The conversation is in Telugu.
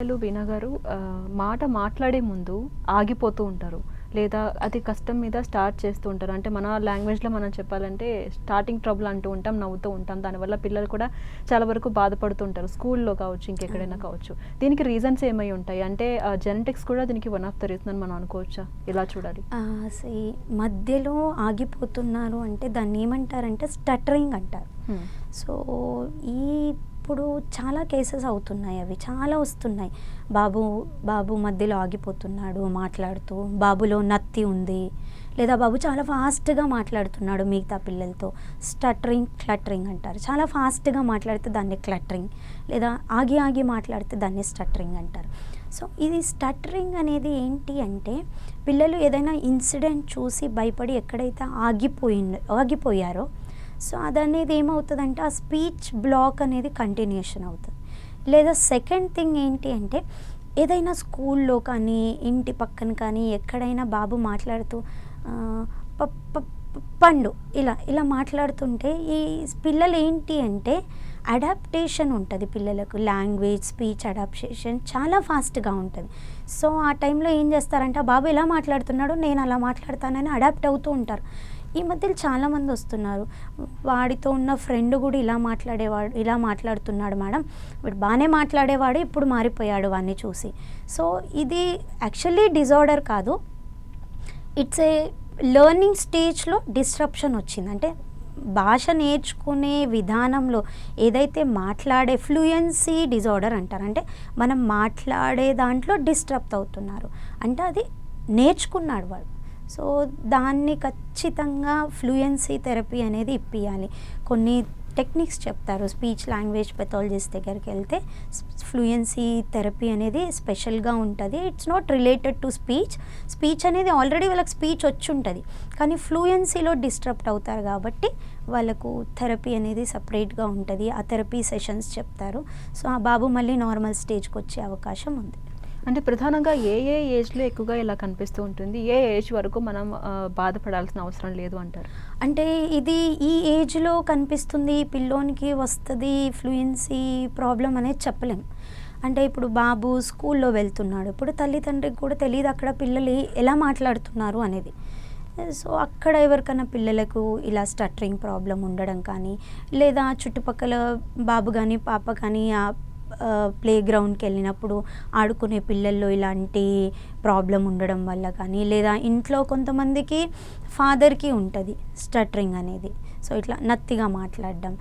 పిల్లలు వీణా గారు ఆ, మాట మాట్లాడే ముందు ఆగిపోతూ ఉంటారు. లేదా అది కష్టం మీద స్టార్ట్ చేస్తూ ఉంటారు. అంటే మన లాంగ్వేజ్లో మనం చెప్పాలంటే స్టార్టింగ్ ట్రబుల్ అంటూ ఉంటాం నవ్వుతూ ఉంటాం. దానివల్ల పిల్లలు కూడా చాలా వరకు బాధపడుతుంటారు స్కూల్లో కావచ్చు ఇంకెక్కడైనా కావచ్చు. దీనికి రీజన్స్ ఏమై ఉంటాయి? అంటే జెనెటిక్స్ కూడా దీనికి వన్ ఆఫ్ ద రీజన్ అని మనం అనుకోవచ్చా? ఇలా చూడాలి? మధ్యలో ఆగిపోతున్నారు అంటే దాన్ని ఏమంటారంటే స్టటరింగ్ అంటారు. సో ఈ ఇప్పుడు చాలా కేసెస్ అవుతున్నాయి అవి చాలా వస్తున్నాయి. బాబు బాబు మధ్యలో ఆగిపోతున్నాడు మాట్లాడుతూ బాబులో నత్తి ఉంది. లేదా బాబు చాలా ఫాస్ట్గా మాట్లాడుతున్నాడు మిగతా పిల్లలతో. స్టటరింగ్ క్లటరింగ్ అంటారు. చాలా ఫాస్ట్గా మాట్లాడితే దాన్ని క్లటరింగ్ లేదా ఆగి ఆగి మాట్లాడితే దాన్ని స్టటరింగ్ అంటారు. సో ఇది స్టటరింగ్ అనేది ఏంటి అంటే పిల్లలు ఏదైనా ఇన్సిడెంట్ చూసి భయపడి ఎక్కడైతే ఆగిపోయి ఆగిపోయారో సో అదనేది ఏమవుతుందంటే ఆ స్పీచ్ బ్లాక్ అనేది కంటిన్యూషన్ అవుతుంది. లేదా సెకండ్ థింగ్ ఏంటి అంటే ఏదైనా స్కూల్లో కానీ ఇంటి పక్కన కానీ ఎక్కడైనా బాబు మాట్లాడుతూ పండు ఇలా ఇలా మాట్లాడుతుంటే ఈ పిల్లలు ఏంటి అంటే అడాప్టేషన్ ఉంటుంది పిల్లలకు. లాంగ్వేజ్ స్పీచ్ అడాప్టేషన్ చాలా ఫాస్ట్గా ఉంటుంది. సో ఆ టైంలో ఏం చేస్తారంటే "ఆ బాబు ఇలా మాట్లాడుతున్నాడు నేను అలా మాట్లాడతానని అడాప్ట్ అవుతూ ఉంటారు. ఈ మధ్యలో చాలామంది వస్తున్నారు. వాడితో ఉన్న ఫ్రెండ్ కూడా ఇలా మాట్లాడేవాడు ఇలా మాట్లాడుతున్నాడు మేడం. వీడు బాగానే మాట్లాడేవాడు ఇప్పుడు మారిపోయాడు వాడిని చూసి. సో ఇది యాక్చువల్లీ డిజార్డర్ కాదు. ఇట్స్ ఏ లెర్నింగ్ స్టేజ్లో డిస్ట్రప్షన్ వచ్చింది. అంటే భాష నేర్చుకునే విధానంలో ఏదైతే మాట్లాడే ఫ్లూయెన్సీ డిజార్డర్ అంటారు అంటే మనం మాట్లాడే దాంట్లో డిస్టర్బ్ అవుతున్నారు. అంటే అది నేర్చుకున్నాడు వాడు. సో దాన్ని ఖచ్చితంగా ఫ్లూయెన్సీ థెరపీ అనేది ఇప్పియాలి. కొన్ని టెక్నిక్స్ చెప్తారు. స్పీచ్ లాంగ్వేజ్ పెథాలజిస్ట్ దగ్గరికి వెళ్తే ఫ్లూయెన్సీ థెరపీ అనేది స్పెషల్గా ఉంటుంది. It's not related to speech. Speech అనేది ఆల్రెడీ వాళ్ళకి స్పీచ్ వచ్చి ఉంటుంది కానీ ఫ్లూయెన్సీలో డిస్టర్బ్ అవుతారు కాబట్టి వాళ్ళకు థెరపీ అనేది సపరేట్గా ఉంటుంది. ఆ థెరపీ సెషన్స్ చెప్తారు. సో ఆ బాబు మళ్ళీ నార్మల్ స్టేజ్కి వచ్చే అవకాశం ఉంది. అంటే ప్రధానంగా ఏ ఏ ఏజ్లో ఎక్కువగా ఇలా కనిపిస్తూ ఉంటుంది? ఏ ఏజ్ వరకు మనం బాధపడాల్సిన అవసరం లేదు అంటారు? అంటే ఇది ఈ ఏజ్లో కనిపిస్తుంది పిల్లోనికి వస్తుంది ఫ్లూయెన్సీ ప్రాబ్లం అనేది చెప్పలేం. అంటే ఇప్పుడు బాబు స్కూల్లో వెళ్తున్నాడు. ఇప్పుడు తల్లిదండ్రికి కూడా తెలియదు అక్కడ పిల్లలు ఎలా మాట్లాడుతున్నారు అనేది. సో అక్కడ ఎవరికైనా పిల్లలకు ఇలా స్టటరింగ్ ప్రాబ్లం ఉండడం కానీ లేదా చుట్టుపక్కల బాబు కానీ పాప కానీ ప్లే గ్రౌండ్కి వెళ్ళినప్పుడు ఆడుకునే పిల్లల్లో ఇలాంటి ప్రాబ్లం ఉండడం వల్ల కానీ లేదా ఇంట్లో కొంతమందికి ఫాదర్కి ఉంటుంది స్టటరింగ్ అనేది. సో ఇట్లా నత్తిగా మాట్లాడడం.